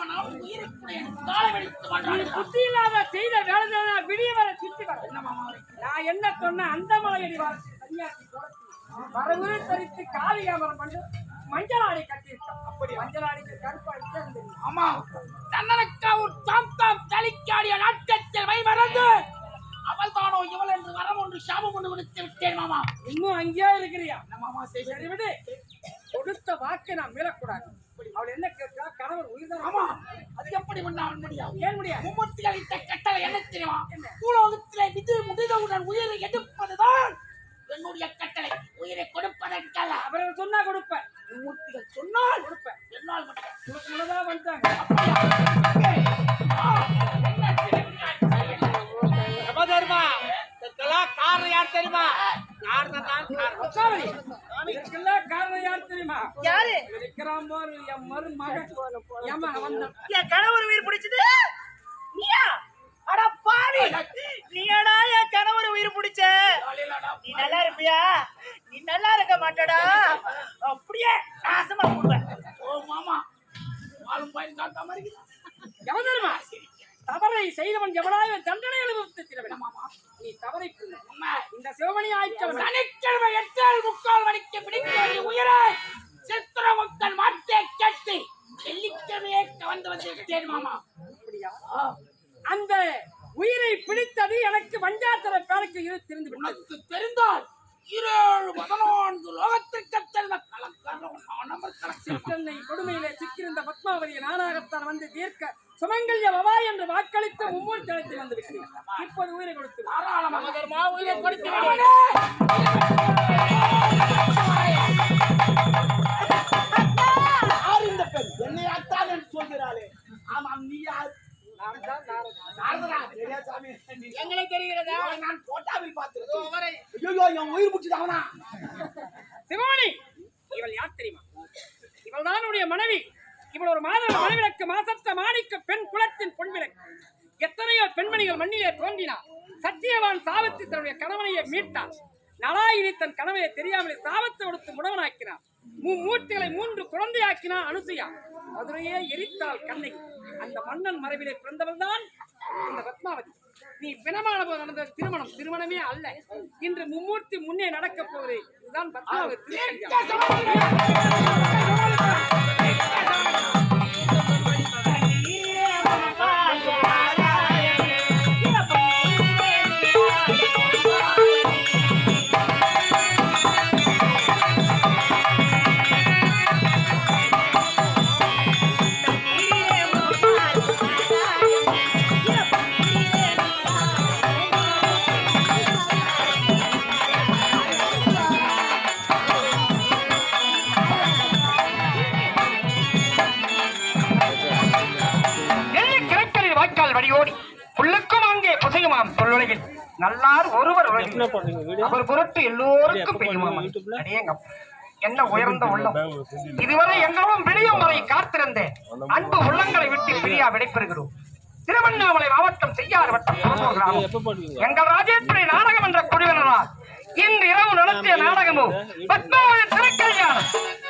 கணவனால் உயிரை காலை வெடித்து நீ கொண்டாடுகிறான் புத்தி இல்லாத செய்த வேலை விடிய வர சுத்தி வர? நான் என்ன சொன்ன அந்த மலையடி கொடுத்து வரவுரை தரித்து காளி வியாபாரம் பண்ணி மஞ்சள் ஆடை கட்டியிருக்கான். அப்படி மஞ்சள் ஆடைக்கு கருப்பு ஆமா தன்னனக்கா ஒரு தாம் தாம் தலிக்காடிய நாட்டத்தில் மை மறந்து அவள் தானோ இவள் என்று வரம் ஒன்று சாபம் விடுத்து விட்டேன் மாமா. இன்னும் அங்கேயே இருக்கிறியா? மாமா சரி விடு. கொடுத்த வாக்கை நான் மீறக்கூடாது. அவள் என்ன கேட்கிறா கணவர் உயிர்தான். ஆமா. அது எப்படி பண்ணால் முடியாது ஏன் முடியாது? மும்மூர்த்திகள் இட்ட கட்டளை என்ன? தெரியுமா பூலோகத்திலே விதி முடிந்தவுடன் உயிரை எடுப்பதுதான் என்னுடைய கட்டளை. உயிரை கொடுப்பதற்கல்ல. அவர்கள் சொன்னா கொடுப்பேன். மும்மூர்த்திகள் சொன்னால் கொடுப்பேன். என்னால் மட்டும் வந்துட்டாங்க தெரியுமா? யார் தெரியுமா? காரணம் தான். இதுக்கெல்லாம் காரணம் யார்? தெரியுமா யாரு இருக்கிறான் பாரு என் மருமகன். ஏமா வந்தான் என் கணவர் உயிர் பிடிச்சது? நீயா? அட பாவி! நீயாடா என் கணவர் உயிர் பிடிச்ச? நீ நல்லா இருப்பியா? நீ நல்லா இருக்க மாட்டடா. அப்படியே நாசமா போடுவேன். ஓ மாமா. வாழும் பயிர் காட்டா மாதிரி. எவன் தெரியுமா? தவறை செய்தவன் எவனாய தண்டனை அனுபவித்திருவன் மாமா. நீ தவறை இந்த சிவமணி ஆய்ச்சவன் சனிக்கிழமை எட்டால் வந்து விட்டேன் மாமா. அப்படியா? ஆ, அந்த உயிரை பிடித்தது எனக்கு வஞ்சாத்தர பேருக்கு இரு திருந்து விட்டது உனக்கு தெரிந்தால் இருபது பதினான்கு லோகத்திற்கு சென்னை கொடுமையிலே சிக்கியிருந்த பத்மாவதியை நானாகத்தான் வந்து தீர்க்க சுமங்கல்ய வவா என்று வாக்களித்து மும்மூர் தளத்தில் வந்து இப்போது உயிரை கொடுத்து. தாராளமாக உயிரை கொடுத்து எங்களை தெரிகிறதா? அவனை நான் போட்டாவில் பார்த்திருக்கேன். வரை ஐயோ என் உயிர் முடிச்சுதாவனா சிவமணி இவள் யார் தெரியுமா? இவள் தான் உன்னுடைய மனைவி. இவள் ஒரு மாதவ மனைவிளக்கு மாசத்த மாணிக்க பெண் குலத்தின் பொன்விளக்கு. எத்தனையோ பெண்மணிகள் மண்ணிலே தோன்றினார் சத்தியவான் சாவித்து தன்னுடைய கணவனையை மீட்டார். நலாயினி தன் கணவனை தெரியாமலே சாபத்தை கொடுத்து முடவனாக்கினார். மூர்த்திகளை மூன்று குழந்தையாக்கினார் அனுசுயா. மதுரையே எரித்தாள் கண்ணை அந்த மன்னன் மரபிலே பிறந்தவள் தான் இந்த பத்மாவதி. நீ பிணமான போது நடந்த திருமணம் திருமணமே அல்ல. இன்று மும்மூர்த்தி முன்னே நடக்கப் போகுது இதுதான் பத்மாவதி வாய்க்கால் வடியோடி புல்லுக்கும் அங்கே புசையுமாம் சொல்லுலகில் நல்லார் ஒருவர் அவர் பொருட்டு எல்லோருக்கும் பெய்யுமாம். என்ன உயர்ந்த உள்ளம். இதுவரை எங்களும் விடியும் வரை காத்திருந்தேன். அன்பு உள்ளங்களை விட்டு பிரியா விடைபெறுகிறோம். திருவண்ணாமலை மாவட்டம் செய்யாறு வட்டம். எங்கள் ராஜேஸ்வரி நாடகம் என்ற குழுவினரால் இன்று இரவு நடத்திய நாடகமும் பத்மாவதி திருக்கல்யாணம்.